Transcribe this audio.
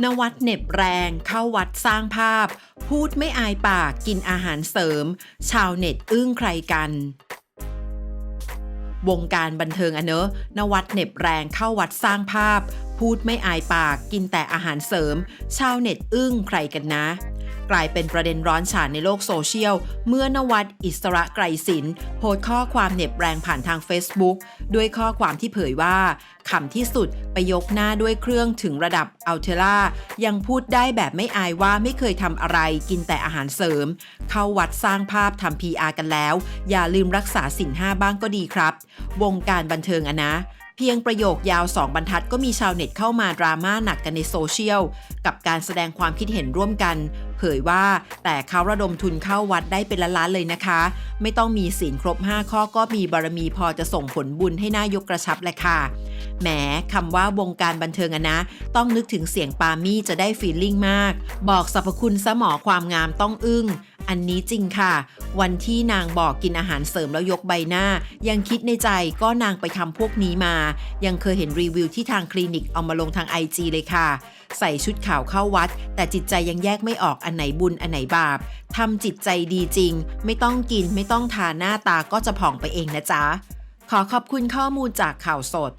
นวัดเน็บแรงเข้าวัดสร้างภาพ พูดไม่อายปากกินอาหารเสริม ชาวเน็ตอึ้งใครกัน วงการบันเทิงอะเนอะนวัดเน็บแรงเข้าวัดสร้างภาพ พูดไม่อายปากกินแต่อาหารเสริม ชาวเน็ตอึ้งใครกันนะ กลายเป็นประเด็นร้อนฉานในโลกโซเชียล เมื่อนวัดอิสระไกรศิลป์โพสต์ข้อความเหน็บแรงผ่านทาง Facebook ด้วยข้อความที่เผยว่าขำที่สุดไปยกหน้าด้วยเครื่องถึงระดับอัลเทล่ายังพูดได้แบบไม่อายว่าไม่เคยทำอะไรกินแต่อาหารเสริม เข้าวัดสร้างภาพทำ PR กันแล้ว อย่าลืมรักษาสินห้าบ้างก็ดีครับ วงการบันเทิงอะนะ เพียงประโยคยาว2บรรทัดก็มีชาวเน็ตเข้ามาดราม่าหนักกันในโซเชียล กับการแสดงความคิดเห็นร่วมกัน เผยว่าแต่เขาระดมทุนเข้าวัดได้เป็นล้านๆเลยนะคะ ไม่ต้องมีศีลครบ 5 ข้อก็มีบารมีพอจะส่งผลบุญให้หน่ายกกระชับแหละค่ะแหมคำว่าวงการบันเทิงอะนะ ต้องนึกถึงเสียงปามี่จะได้ฟีลลิ่งมาก บอกสรรพคุณสมอความงามต้องอึ้ง อันนี้จริงค่ะ วันที่นางบอกกินอาหารเสริมแล้วยกใบหน้า ยังคิดในใจก็นางไปทำพวกนี้มา ยังเคยเห็นรีวิวที่ทางคลินิกเอามาลงทาง IG เลยค่ะ ใส่ชุดขาวเข้าวัด แต่จิตใจยังแยกไม่ออกอันไหนบุญอันไหนบาปทำจิตใจดีจริง ไม่ต้องกินไม่ต้องทาหน้าตาก็จะผ่องไปเองนะจ๊ะขอขอบคุณข้อมูลจากข่าวสด